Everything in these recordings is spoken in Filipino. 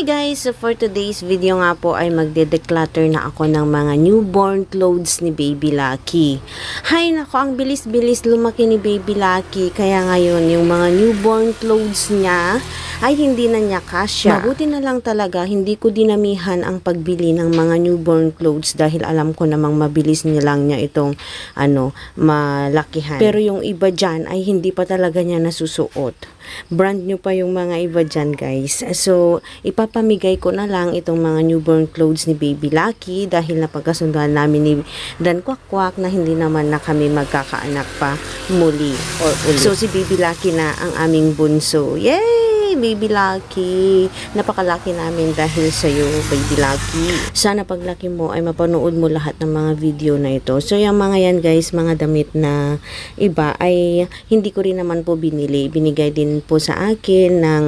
Hi guys! So for today's video nga po ay magde-declutter na ako ng mga newborn clothes ni Baby Lucky. Hay nako, ang bilis-bilis lumaki ni Baby Lucky kaya ngayon yung mga newborn clothes niya ay hindi na niya kasya. Mabuti na lang talaga hindi ko dinamihan ang pagbili ng mga newborn clothes dahil alam ko namang mabilis niya lang niya itong ano, malakihan. Pero yung iba dyan ay hindi pa talaga niya nasusuot brand new pa yung mga iba dyan guys. So, ipapamigay ko na lang itong mga newborn clothes ni Baby Lucky dahil napagkasunduan namin ni Dan Kwakwak na hindi naman na kami magkakaanak pa muli or uli. So, si Baby Lucky na ang aming bunso. Yay! Baby Lucky! Napakalaki namin dahil sa'yo, Baby Lucky. Sana paglaki mo ay mapanood mo lahat ng mga video na ito. So, yung mga yan guys, mga damit na iba ay hindi ko rin naman po binili. Binigay din po sa akin ng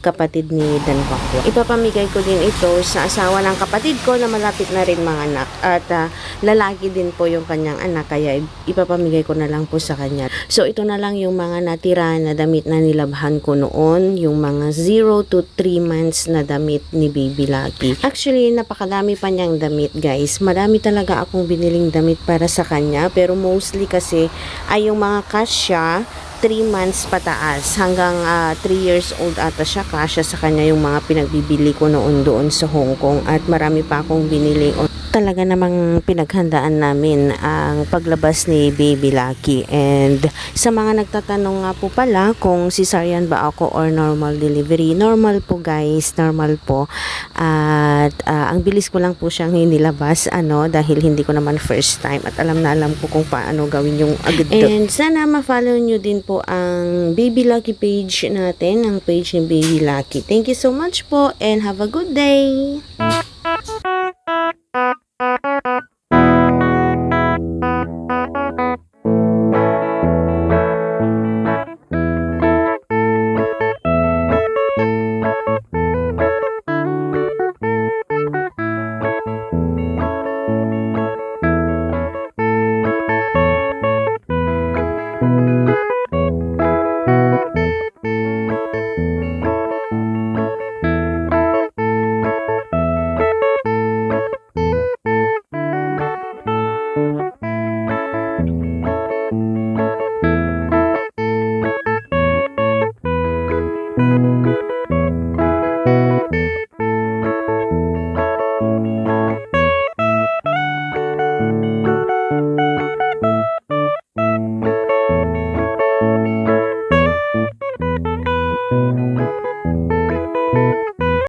kapatid ni Dan Kwakwa. Ipapamigay ko din ito sa asawa ng kapatid ko na malapit na rin mga anak. At ah, lalaki din po yung kanyang anak kaya ipapamigay ko na lang po sa kanya. So ito na lang yung mga natira na damit na nilabhan ko noon. Yung mga 0 to 3 months na damit ni Baby Lucky. Actually, napakadami pa niyang damit guys. Marami talaga akong biniling damit para sa kanya. Pero mostly kasi ay yung mga kasya 3 months pataas hanggang 3 years old ata siya kasya sa kanya yung mga pinagbibili ko noon doon sa Hong Kong at marami pa akong binili talaga namang pinaghandaan namin ang paglabas ni Baby Lucky. And sa mga nagtatanong nga po pala kung cesarean ba ako or normal delivery normal po guys normal po. At ah, ang bilis ko lang po siyang inilabas ano dahil hindi ko naman first time at alam na alam ko kung paano gawin yung agad and sana ma-follow nyo din po ang Baby Lucky page natin ang page ni Baby Lucky. Thank you so much po and have a good day